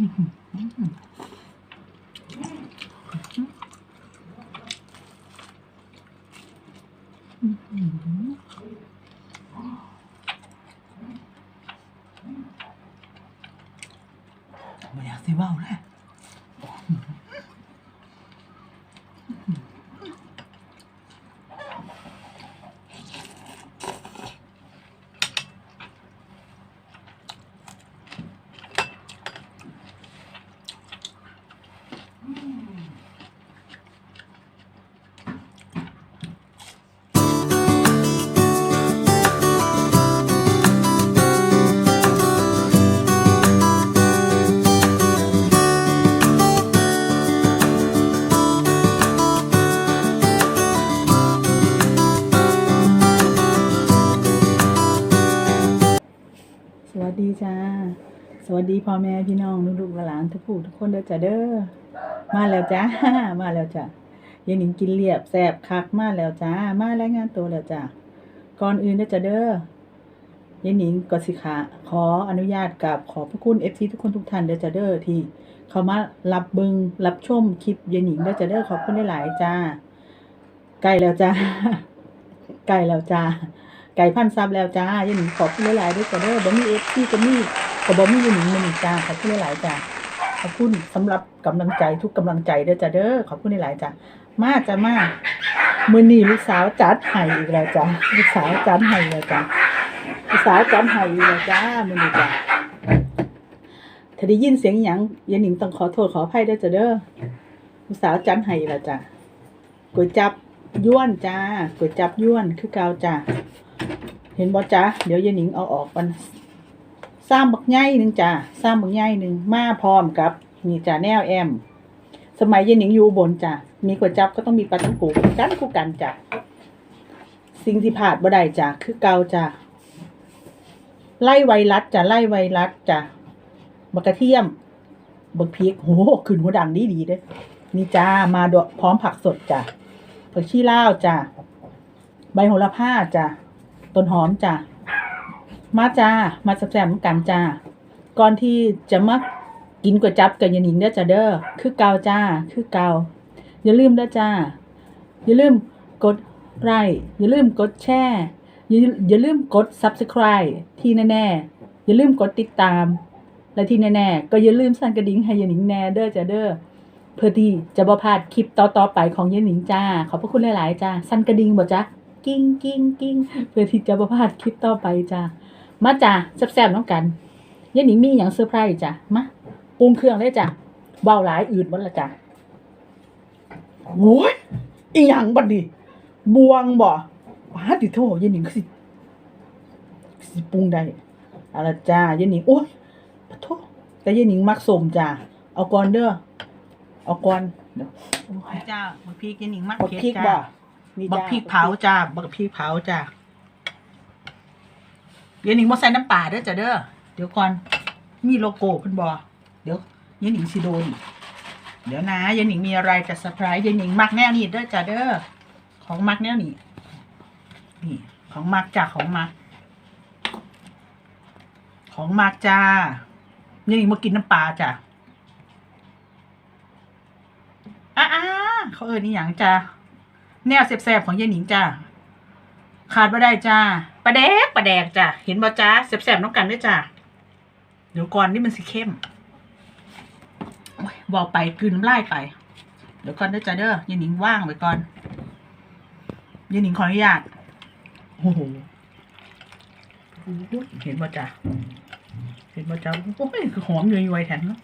ไม่ ดีพ่อแม่พี่น้องลูกหลานทุกผู้ทุกคนเด้อจ้าเด้อมาแล้วจ้ามาแล้วจ้ายายหนิงกินเรียบแสบคักมาแล้วจ้ามาแล้วงานตัวแล้วจ้าก่อนอื่นเด้อจ้าเด้อยายหนิงกสิขาขออนุญาตกับขอพระคุณเอฟซีทุกคนทุกท่านเด้อจ้าเด้อที่เขามารับบิงรับชมคลิปยายหนิงเด้อจ้าเด้อขอบคุณหลายๆจ้าใกล้แล้วจ้าใกล้แล้วจ้าไก่พันซับแล้วจ้ายันหนิงขอบคุณหลายๆด้วยจ้าเด้อบ่มีเอฟซีก็มี ก็บ่มียันหนิงมันอีกจ้าขอบคุณหลายจ้าขอบคุณสำหรับกำลังใจทุกกำลังใจเด้อจ้าเด้อขอบคุณหลายจ้ามาจ้ามามือนี้ลูกสาวจัดให้อีกแล้วจ้าลูกสาวจัดให้แล้วจ้าลูกสาวจัดให้อีกแล้วจ้ามือนี้จ้าถ้าได้ยินเสียงหยังยันหนิงต้องขอโทษขออภัยเด้อจ้าเด้อลูกสาวจัดให้อีกแล้วจ้าก๋วยจับยวนจ้าก๋วยจับยวนคือเกาจ้าเห็นบ่จ๊ะเดี๋ยวยายหนิงเอาออกมัน สร้างบักใหญ่หนึ่งจ้ะสร้างบักใหญ่หนึ่งมาพร้อมกับ นี่จ้ะแนวแอม สมัยยายหนิงอยู่บนจ้ะมีก๋วยจับก็ต้องมีปลาต้องโกคู่กันคู่กันจ้ะสิ่งที่ผ่านบ่ได้จ้ะคือเกาจ้ะไล่ไวรัสจ้ะไล่ไวรัสจ้ะบักกระเทียมบักพริกโหขึ้นหัวดังดีดีเด้นี่จ้ามาดอพร้อมผักสดจ้ะผักชีลาวจ้ะใบโหระพาจ้ะต้นหอมจ้ะ มาจ้า มาแซ่บๆกันจ้า ก่อนที่จะมากินก๋วยจับกับยายหนิงเด้อจ้าเด้อ คือเกาจ้า คือเกาอย่าลืมเด้อจ้า อย่าลืมกดไลค์ อย่าลืมกดแชร์ อย่าอย่าลืมกด subscribe ที่แน่ๆ อย่าลืมกดติดตาม และที่แน่ๆ ก็อย่าลืมสั่นกระดิ่งให้ยายหนิงแน่เด้อจ้าเด้อ เพื่อที่จะบ่พลาดคลิปต่อๆไปของยายหนิงจ้า ขอบพระคุณหลายๆจ้า สั่นกระดิ่งบ่จ้า กิ้งกิ้งกิ้งเพื่อที่จะประพลาดคลิปต่อไปจ้ามาจ้าแซ่บๆน้องกันยายหนิงมีอย่างเซอร์ไพรส์จ้ะมาปรุงเครื่องเลยจ้ะเบาหลายอืดหมดละจ้ะโอ้ยอีหยังบัดดิบวงบ่ปาดิโทยายหนิงคือสิสิปรุงได้เอาละจ้ายายหนิงโอ้ยปะโทแต่ยายหนิงมักสมจ้ะเอาก่อนเด้อเอาก่อนเดี๋ยวโอ้ยจ้าบักพริกยายหนิงมักบักเผ็ดพริ บักพริกเผาจ้าบักพริกเผาจ้ายายหนิงบ่ใส่น้ำปลาเด้อจ้าเด้อเดี๋ยวก่อนมีโลโก้เพิ่นบ่เดี๋ยวยายหนิงสิโดนอีกเดี๋ยวนะยายหนิงมีอะไรจะเซอร์ไพรส์ยายหนิงมักแนวนี้เด้อจ้าเด้อของมักแนวนี้นี่ ของมักจ้าของมัก ของมักจ้ายายหนิงมากินน้ำปลาจ้าอ้าๆเขาเอิ้นอีหยังจ้า แนวแสบๆของยายหนิงจ้าขาดไม่ได้จ้าปลาแดกปลาแดกจ้าเห็นบ่จ้าแสบๆน้องกันด้วยจ้าเดี๋ยวก่อนนี่มันสีเข้มบอกไปกลืนน้ำลายไป เดี๋ยวก่อนเด้อจ้าเด้อยายหนิงว่างไว้ก่อนยายหนิงขออนุญาตโอ้โหเห็นบ่จ้าเห็นบ่จ้าโอ้ยคือหอมยุ่ยๆแทนเนาะ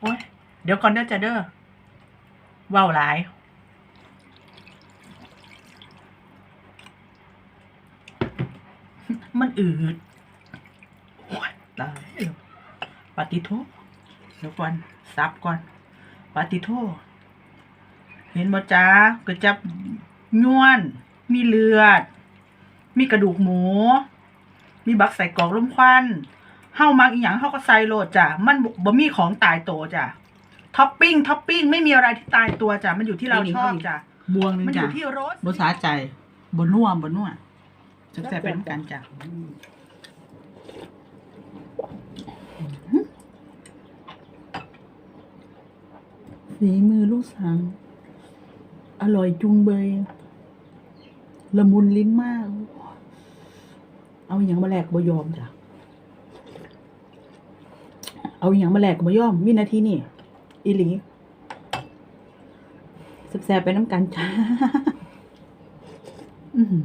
โอ้ยเดี๋ยวก่อนเด้อจ้าเด้อว้าวหลาย มันอืดโอ้ยตายแล้วปาติโทเดี๋ยวก่อนซับก่อนปาติโทเห็นบ่จ้าก็จับย้วน มีเลือด มีกระดูกหมู มีบักใส่กรอกลมควันเฮามักอีหยังเฮาก็ใส่โลดจ้ะมันบ่บ่มีของตายตัวจ้ะท็อปปิ้งท็อปปิ้งไม่มีอะไรที่ตายตัวจ้ะมันอยู่ที่เราชอบจ้ะบวงหนึงมันอจ้ะยู่ที่รสบสาใจบนัวบนัว แซ่บๆเป็นกันจ้ะฝีมือลูกสาวอร่อยจุงเบย ละมุนลิ้นมาก เอาอย่างมาแลกก็บ่ยอมจ้ะ เอาอย่างมาแลกก็บ่ยอม วินาทีนี่อีหลีแซ่บๆไปน้ำกันจ้า อือ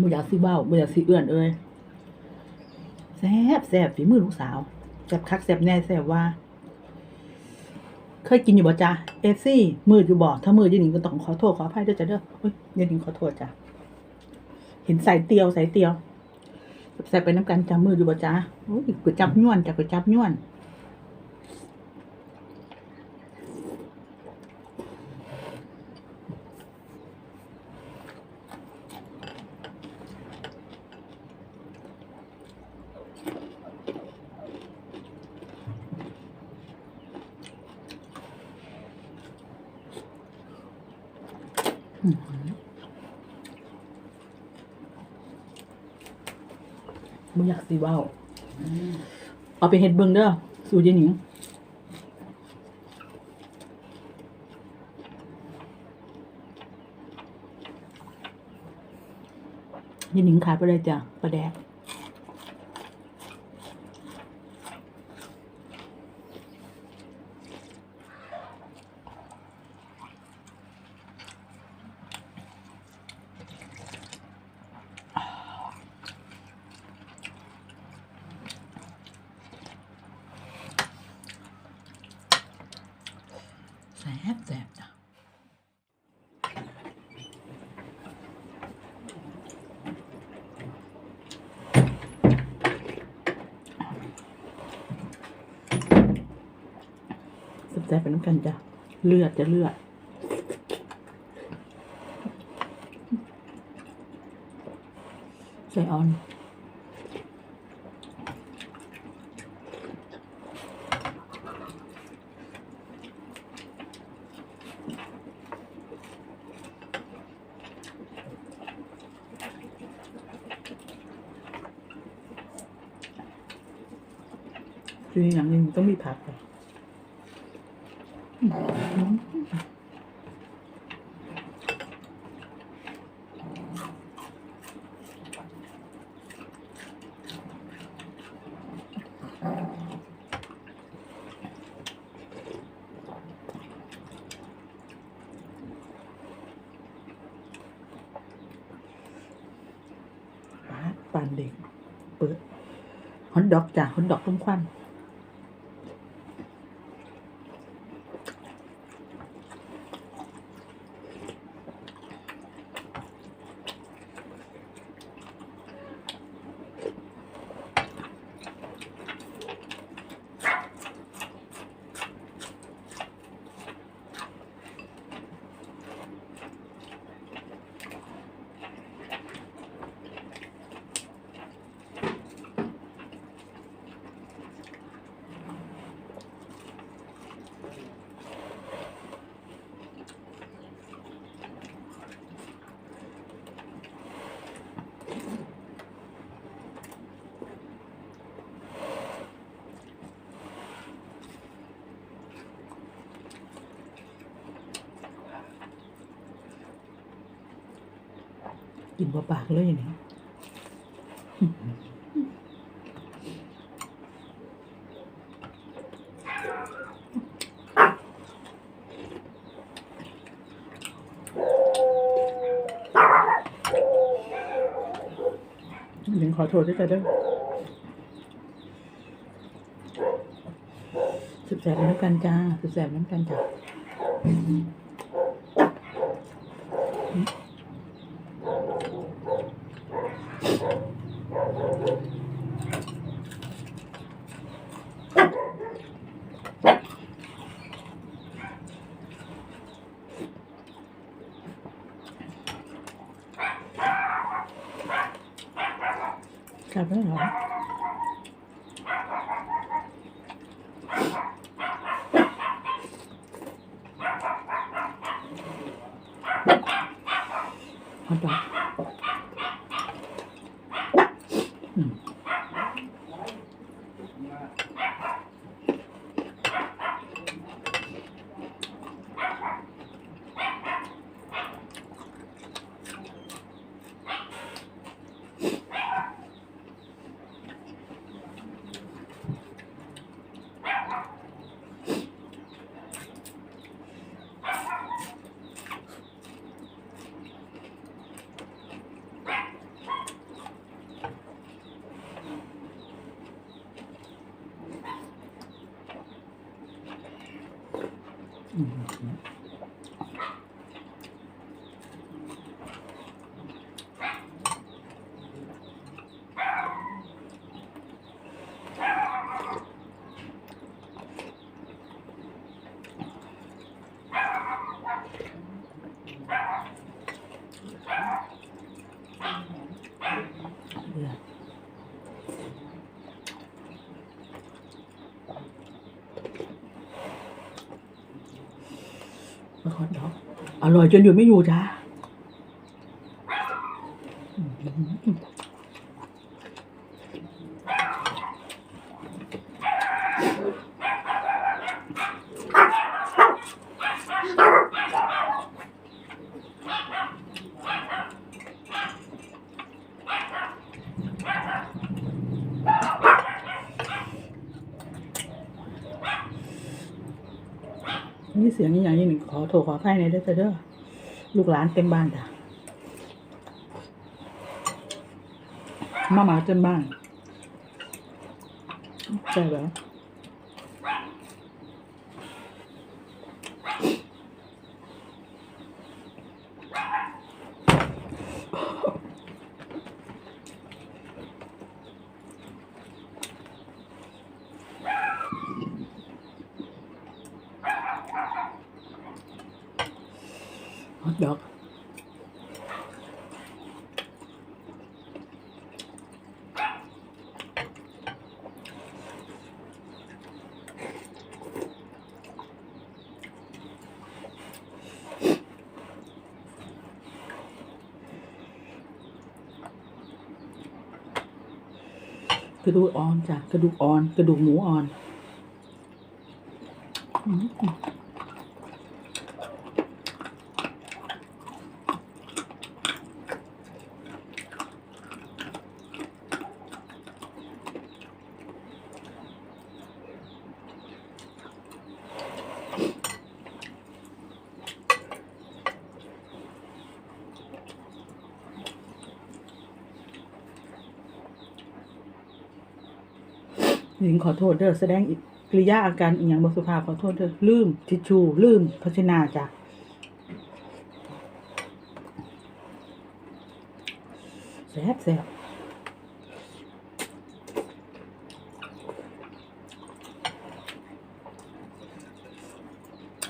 บ่อยากสิเบ้าบ่อยากสิเอื้อนเอ้ยแซ่บแซ่บฝีมือลูกสาวแซ่บคักแซ่บแน่แซ่บว่า เคยกินอยู่บ่จ้ะเอซี่มืดอยู่บ่ถ้ามืดยายหนิงก็ต้องขอโทษขออภัยด้วยจ้ะเด้อเฮ้ยยายหนิงขอโทษจ้ะเห็นสายเตียวสายเตียวใส่ไปน้ำกันจ้ะมืดอยู่บ่จ้ะโอ้ยก๋วยจับย้วนจ้ะก๋วยจับย้วน บ่อยากสิว้าวเอาไปเฮ็ดเบิ่งเด้อสูตรยายหนิงยายหนิงขายไปเลยจ้ะประแดก ซ่บๆไปน้ำกันจ้ะ เลือดจะเลือดใส่ออนคืออย่างนึ่งต้องมีผักก่อน ปาดปานเด็กเปิดฮอตดอกจ้ะฮอตดอกต้มควัน กินบ่ปากเลยอย่างนี้เดี๋ยวขอโทษด้วยจ้ะเด้อสุดแสบน้ำกันจ้าสุดแสบน้ำกันจ้า กลับแล้วเหรอ ฮ 嗯嗯。 อร่อยจนอยู่ไม่อยู่จ้าอื้อหือ นี่เสียงนี่อย่างนี้หนึ่ง ขอโทรขออภัยในเด้อเด้อลูกหลานเต็มบ้านจ้ะมาหมาเต็มบ้านใช่แบบ ดอกกระดูกอ่อนจ้ะกระดูกอ่อน กระดูกหมูอ่อน อืม หญิงขอโทษเด้อแสดงอิกริยาอาการอีกอย่างบสุภาพขอโทษเด้อลืมทิชชูลืมพัชนาจ้ะแซ่บแซ่บ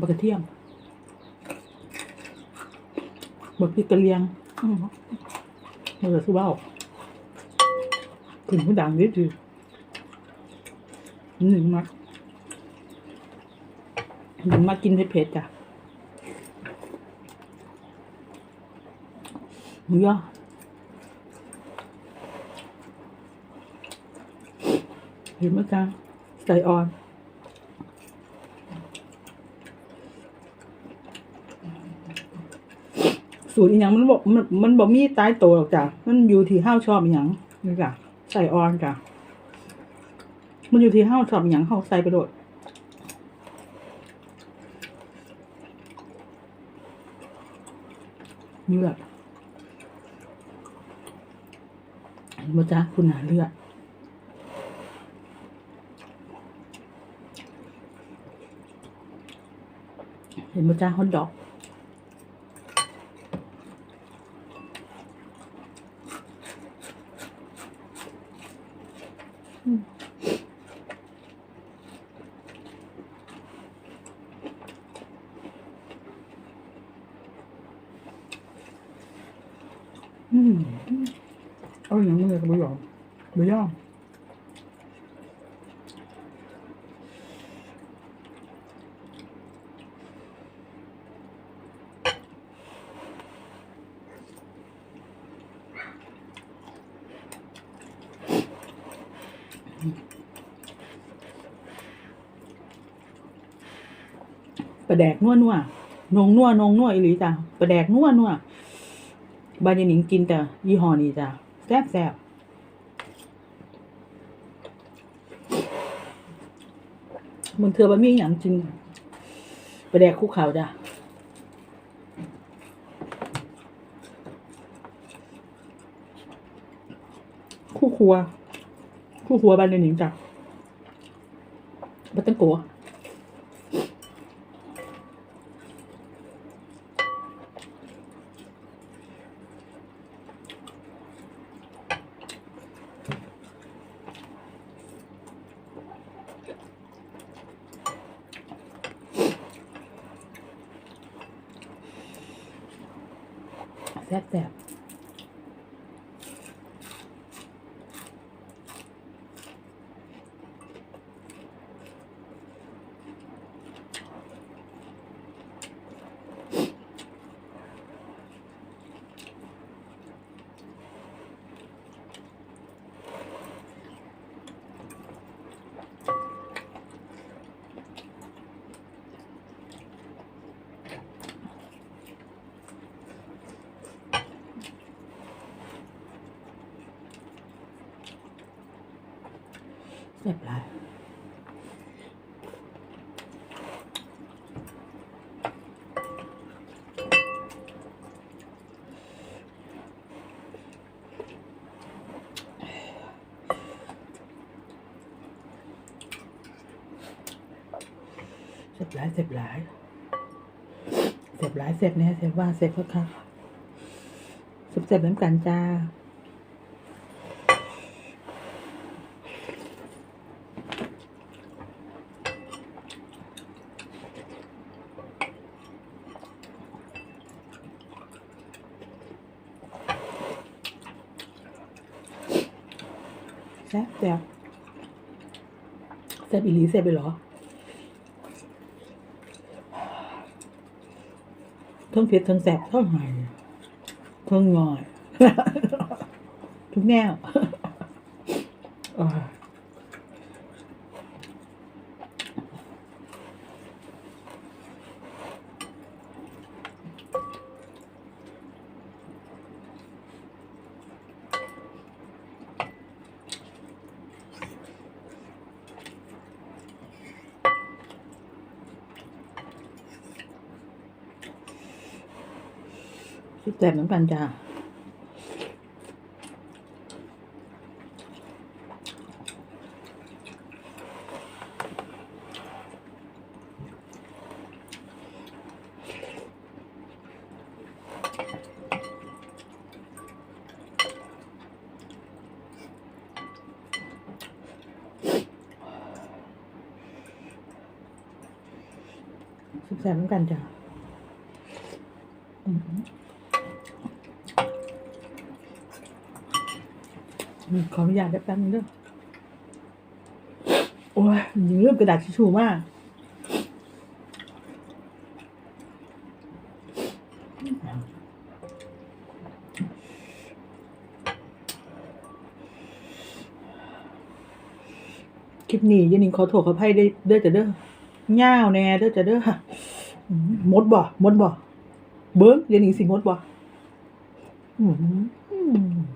บักระเทียมบักพริกกระเลียงอื้อมันจะสู้เบ้าถึงผู้ดังนิดเดียว หนึ่งมาหนึ่งมากินเผ็ดๆจ้ะหมูย่อเห็นไหมจ๊ะใส่อ่อนสูตรอีหยังมันบอกมันมันบอกมีตายโตหรอกจ้ะ มันอยู่ที่ห้าวชอบอีหยังนี่จ้ะใส่อ่อนจ้ะ มันอยู่ที่ห้าวชอบอย่างห้าวใส่ไปโดดเลือดเห็นไหมจ๊ะคุณหาเลือดเห็นไหมจ๊ะฮอตดอก อืมเอาอย่างนี้เลยก็ไม่ยอมไม่ยอม ปลาแดกนัวนัวนงนัวนงนัวอีหลีจ้ะปลาแดกนัวนัวบานยหนิงกินแต่ยี่ห้อนี้จ้ะแซ่บแซ่บมันเธอบะหมี่อย่างจริงไปแดกคู่เขาวจ้ะคู่ครัว คู่ครัวบานยหนิงจ้ะบัตตังโกะ แซ่บ บหลายแซ่บหลายแซ่บหลายแซ่บแน่แซ่บว่าแซ่บค่ะแซ่บแซ่บเหมือนกันจ้าแซ่บแซ่บแซ่บอีหลีแซ่บไปเหรอ ทั้งเผ็ดทั้งแสบทั้งหายทั้งงอย ทุกแนว อ่า แซ่บเหมือนกันจ้าสุดแสบเหมือนกันจ้ะอืม อืมขออนุญาตได้แป๊บนึงเด้อโอ้ยยิงเริ่มกระดาษทิชชู่มากคลิปนี้ยันนิงขอโทษขออภัยได้เด้อจะเด้อเง่าแน่เด้อจะเด้อมมดบ่มดบ่เบิ้งยันนิงสิมดบ่อืมอืมอืม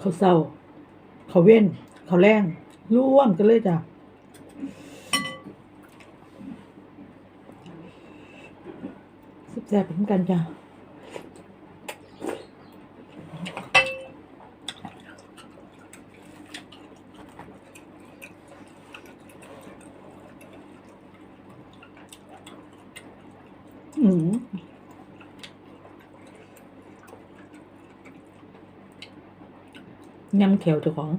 เขาเศร้า เขาเว้น เขาแรงร่วมกันเลยจ้ะสุดแซ่บเหมือนกันจ้ะ อืม ยำเขียวเจ้าของ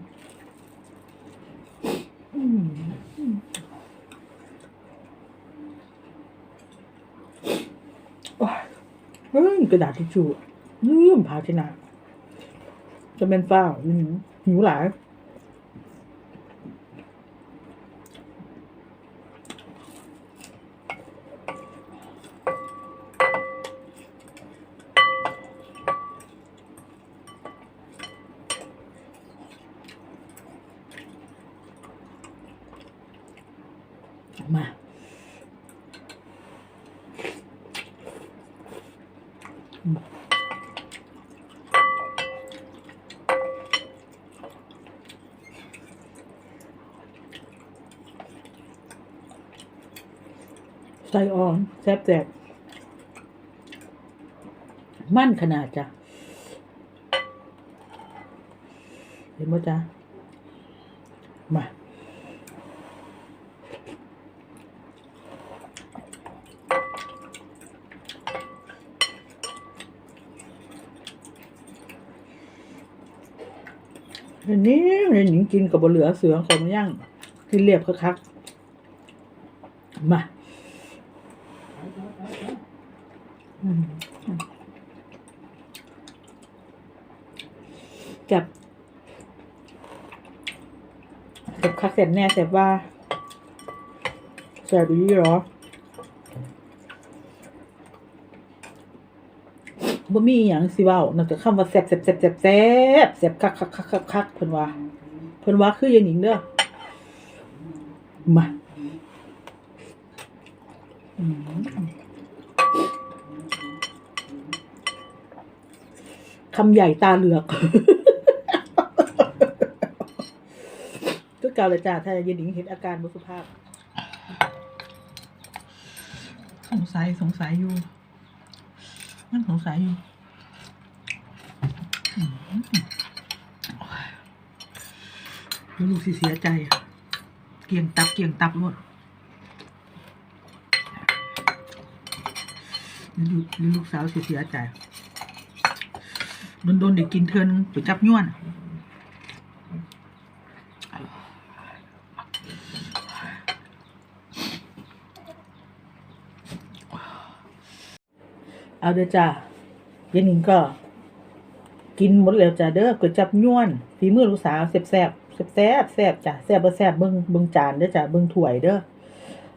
อืมอืมโอ้ยเฮ้ยกระดาษทิชชู่ลืมภาชนะ จะเป็นฝ้าหิวหลาย มา อื ใส่อ่อนแซ่บแซ่บมั่นขนาดจ้ะ เห็นไหมจ๊ะมาเดี๋ยวนี้เดี๋ยวนี้กินกับบเหลือเสือของมันย่างกินเรียบคักๆมา อืม กับเสบคักเสบแน่เสบว่าแสบดีหรอบ่มีอย่างสิเว้านอกจากคำว่าแสบแสบแสบแสบแสบแสบคักคักคักคักคักเพิ่นว่าเพิ่นว่าคืออย่างนี้เด้อมาคำใหญ่ตาเหลือก ก่าเลยจ้าถ้าเย็นหญิงเห็นอาการบุสุภาพ สงสัยสงสัยอยู่ มันสงสัยอยู่อืมเดี๋ยวลูกสิเสียใจ เกี่ยงตับเกี่ยงตับรวดเดี๋ยวลูกเสาวสิเสียใจโดนโดนเด็กกินเทือนไปจับย้วน เอาเด้อจ้าเย็นหญิงก็ กินหมดแล้วจ้าเด้อก๋วยจับย้วนฝีมือลูกสาวแซ่บแซ่บแซ่บแซ่บแซ่บจ้ะแซ่บเบ่แซ่บเบิ่งเบิ่งจานเด้อจ้าเบิ่งถ้วยเด้อ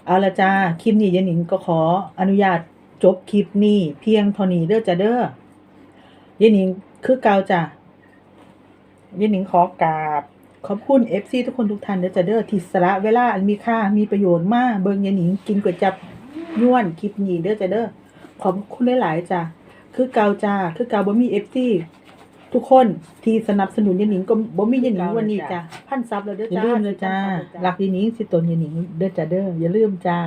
เอาละจ้าคลิปนี้เย็นหญิงก็ขออนุญาตจบคลิปนี้เพียงเท่านี้เด้อจ้าเด้อเย็นหญิงคือเกาจ้าเย็นหญิงขอกราบขอบคุณ FC ทุกคนทุกท่านเด้อจ้าเด้อที่สละเวลาอันมีค่ามีประโยชน์มากเบิ่งเย็นหญิงกินก๋วยจับย้วนคลิปนี้เด้อจ้าเด้อ ขอบคุณหลายๆจ้ะคือเกาจ้าคือเกาบ่มีเอฟซีทุกคนที่สนับสนุนยันหนิงก็บ่มียันหนิงวันนี้จ้ะพันซับแล้วเด้ออย่าจ้าลืมเลยจ้ารักยันหนิงสิตนยันหนิงเด้อจ้าเด้ออย่าลืมจ้า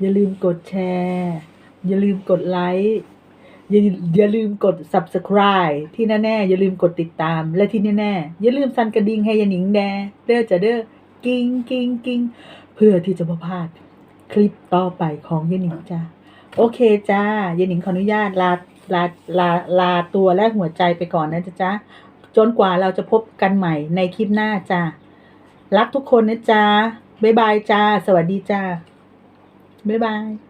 อย่าลืมกดแชร์ อย่าลืมกดไลค์อย่าอย่าลืมกด subscribe ที่แน่ๆอย่าลืมกดติดตาม และที่แน่ๆอย่าลืมสั่นกระดิ่งให้ยันหนิงแดเด้อจ้าเด้อกิ้งกิ้งกิ้งเพื่อที่จะบ่พลาดคลิปต่อไปของยันหนิงจ้า โอเคจ้าเย็นหนิงขออนุญาตลาลาลาลาตัวแลกหัวใจไปก่อนนะจ๊ะจ๊ะจนกว่าเราจะพบกันใหม่ในคลิปหน้าจ้ารักทุกคนนะจ๊ะบ๊ายบายจ้า สวัสดีจ้าบ๊ายบาย